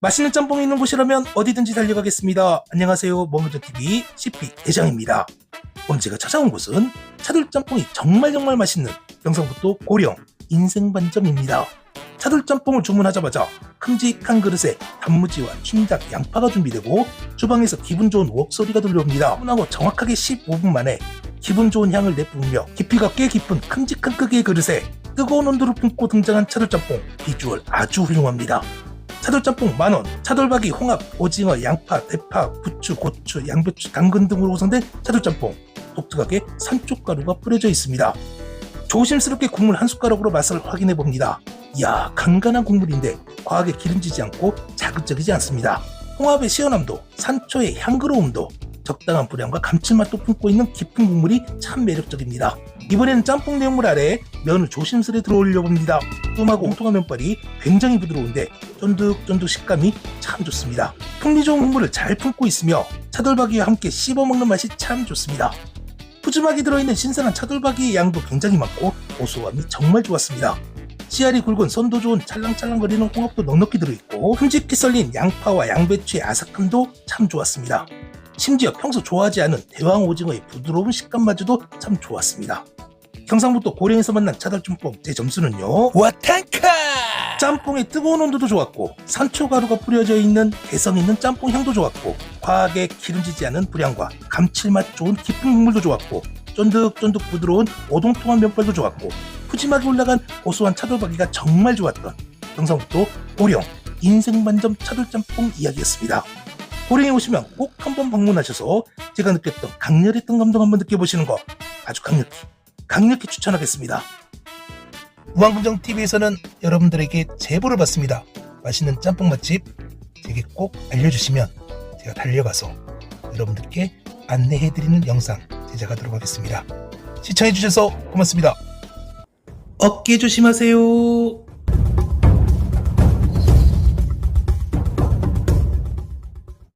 맛있는 짬뽕이 있는 곳이라면 어디든지 달려가겠습니다. 안녕하세요. 머무저TV CP 대장입니다. 오늘 제가 찾아온 곳은 차돌짬뽕이 정말 정말 맛있는 영상부터 고령 인생반점입니다. 차돌짬뽕을 주문하자마자 큼직한 그릇에 단무지와 춘닭, 양파가 준비되고 주방에서 기분 좋은 웍 소리가 들려옵니다. 분하고 정확하게 15분 만에 기분 좋은 향을 내뿜으며 깊이가 꽤 깊은 큼직한 크기의 그릇에 뜨거운 온도를 품고 등장한 차돌짬뽕 비주얼 아주 훌륭합니다. 차돌짬뽕 만원, 차돌박이, 홍합, 오징어, 양파, 대파, 부추, 고추, 양배추, 당근 등으로 구성된 차돌짬뽕 독특하게 산초가루가 뿌려져 있습니다. 조심스럽게 국물 한 숟가락으로 맛을 확인해 봅니다. 이야 간간한 국물인데 과하게 기름지지 않고 자극적이지 않습니다. 홍합의 시원함도 산초의 향그러움도 적당한 분량과 감칠맛도 품고 있는 깊은 국물이 참 매력적입니다. 이번에는 짬뽕 내용물 아래에 면을 조심스레 들어 올려 봅니다. 뚱하고 엉뚱한 면발이 굉장히 부드러운데 쫀득쫀득 식감이 참 좋습니다. 풍미 좋은 국물을 잘 품고 있으며 차돌박이와 함께 씹어먹는 맛이 참 좋습니다. 푸짐하게 들어있는 신선한 차돌박이의 양도 굉장히 많고 고소함이 정말 좋았습니다. 씨알이 굵은 선도 좋은 찰랑찰랑거리는 홍합도 넉넉히 들어있고 큼직히 썰린 양파와 양배추의 아삭함도 참 좋았습니다. 심지어 평소 좋아하지 않은 대왕 오징어의 부드러운 식감마저도 참 좋았습니다. 경상북도 고령에서 만난 차돌짬뽕 제 점수는요 와탄카 짬뽕의 뜨거운 온도도 좋았고 산초 가루가 뿌려져 있는 개성 있는 짬뽕 향도 좋았고 과하게 기름지지 않은 불향과 감칠맛 좋은 깊은 국물도 좋았고 쫀득쫀득 부드러운 오동통한 면발도 좋았고 푸짐하게 올라간 고소한 차돌박이가 정말 좋았던 경상북도 고령 인생반점 차돌짬뽕 이야기였습니다. 고령에 오시면 꼭 한번 방문하셔서 제가 느꼈던 강렬했던 감동 한번 느껴보시는 거 아주 강력히 강력히 추천하겠습니다. 우왕금정 TV에서는 여러분들에게 제보를 받습니다. 맛있는 짬뽕 맛집 제게 꼭 알려주시면 제가 달려가서 여러분들께 안내해드리는 영상 제작하도록 하겠습니다. 시청해주셔서 고맙습니다. 어깨 조심하세요.